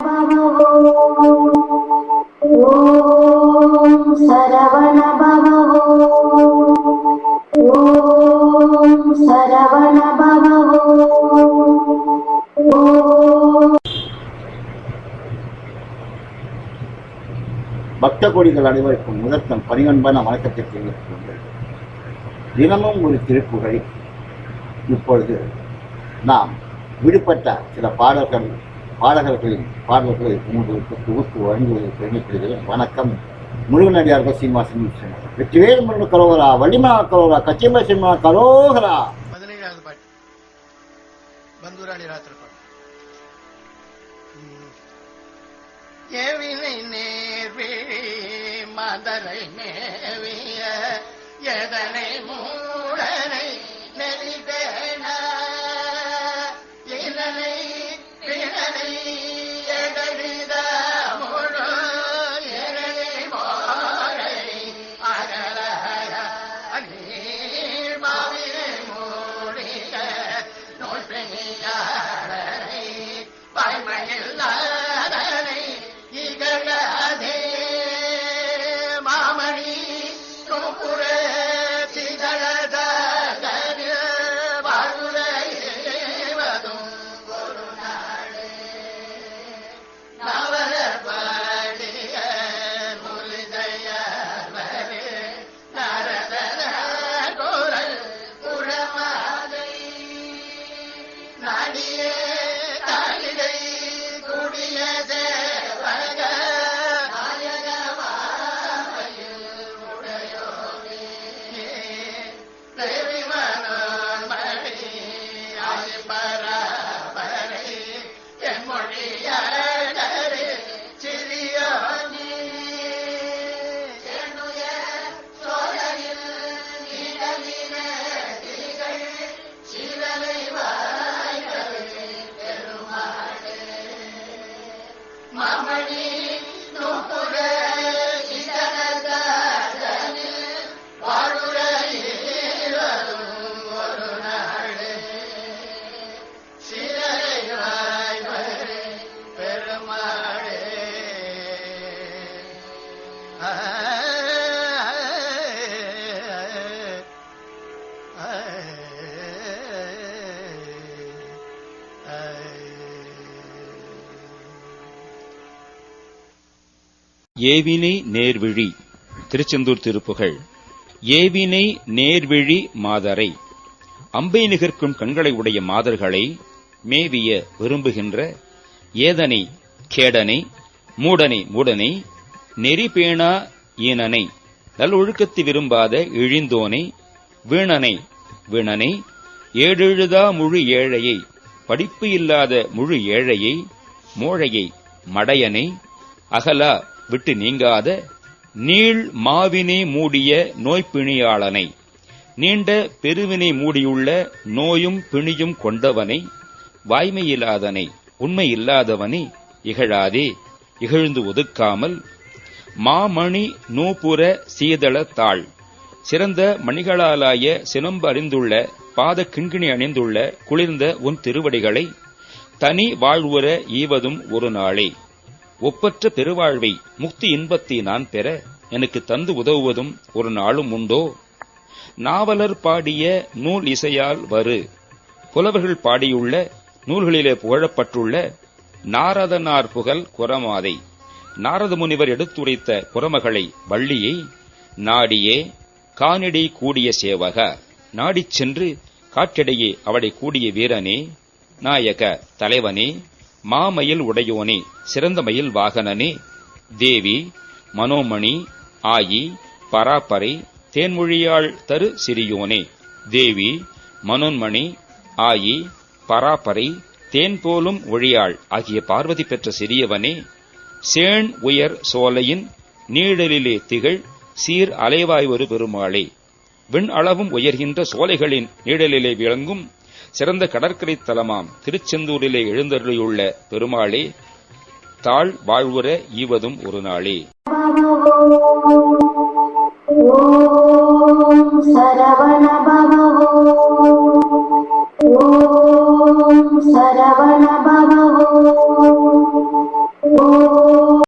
பக்த கோடிகள் அனைவருக்கும் முதற்கண் பணிவன்பன வணக்கத்தை தெரிவித்துக் கொண்டு தினமும் ஒரு திருப்புகழை இப்பொழுது நாம் விடுபட்ட சில பாடல்கள் பாடகர்களின் பாடல்களை உங்களுக்கு தொகுத்து வழங்குவதை பெருமைப்படுகிறேன் வணக்கம். முருகனடியார்கள் சீனிவாசன் விஸ்வநாதன். வெற்றிவேல் முருகன் கரோகரா வள்ளிமனா கரோகரா கச்சியம்ப சிம்மா கரோகரா. பதினேழாவது பாட்டு. பந்தூராணி ராத்திர பாட்டு ம். ஏவினை மேவிய எதனை மூடனை ஏவினை நேர்விழி. திருச்செந்தூர் திருப்புகழ். ஏவினை நேர்விழி மாதரை. அம்பை நிகர்க்கும் கண்களை உடைய மாதர்களை மேவிய விரும்புகின்ற ஏதனை கேடனை மூடனை மூடனை நெறிபேணா ஈனனை நல்லொழுக்கத்தை விரும்பாத இழிந்தோனை வீணனை வீணனை ஏழெழுதா முழு ஏழையை படிப்பு இல்லாத முழு ஏழையை மோழையை மடையனை அகலா விட்டு நீங்காத நீள் மாவினை மூடிய நோய்பிணியாளனை நீண்ட பெருவினை மூடியுள்ள நோயும் பிணியும் கொண்டவனை வாய்மையில்லாதனை உண்மையில்லாதவனை இகழாதே இகழ்ந்து ஒதுக்காமல் மாமணி நூபுர சீதள தாள். சிறந்த மணிகளாலாய சினம்பு அறிந்துள்ள பாத கிண்கிணி அணிந்துள்ள குளிர்ந்த உன் திருவடிகளை தனி வாழ்வுற ஈவதும் ஒரு நாளே. ஒப்பற்ற பெருவாழ்வை முக்தி இன்பத்தை நான் பெற எனக்கு தந்து உதவுவதும் ஒரு நாளும் உண்டோ? நாவலர் பாடிய நூல் இசையால் வரு புலவர்கள் பாடியுள்ள நூல்களிலே புகழப்பட்டுள்ள நாரதனார் புகழ் குரமாதை. நாரத முனிவர் எடுத்துரைத்த குரமகளை வள்ளியை நாடியே காணிடை கூடிய சேவக நாடிச் சென்று காற்றிடையே அவளை கூடிய வீரனே நாயக தலைவனே மாமயில் உடையோனே சிறந்த மயில் வாகனனே தேவி மனோமணி ஆயி பராப்பரை தேன்மொழியாள் தரு சிறியோனே. தேவி மனோன்மணி ஆயி பராப்பரை தேன் போலும் ஒழியாள் ஆகிய பார்வதி பெற்ற சிறியவனே சேண் உயர் சோலையின் நீடலிலே திகழ் சீர் அலைவாய் ஒரு பெருமாளே. விண் அளவும் உயர்கின்ற சோலைகளின் நீடலிலே விளங்கும் சிறந்த கடற்கரை தலமாம் திருச்செந்தூரிலே எழுந்தருளியுள்ள பெருமாளே தாழ் வாழ்வுற ஈவதும் ஒரு நாளே. ஓம் சரவண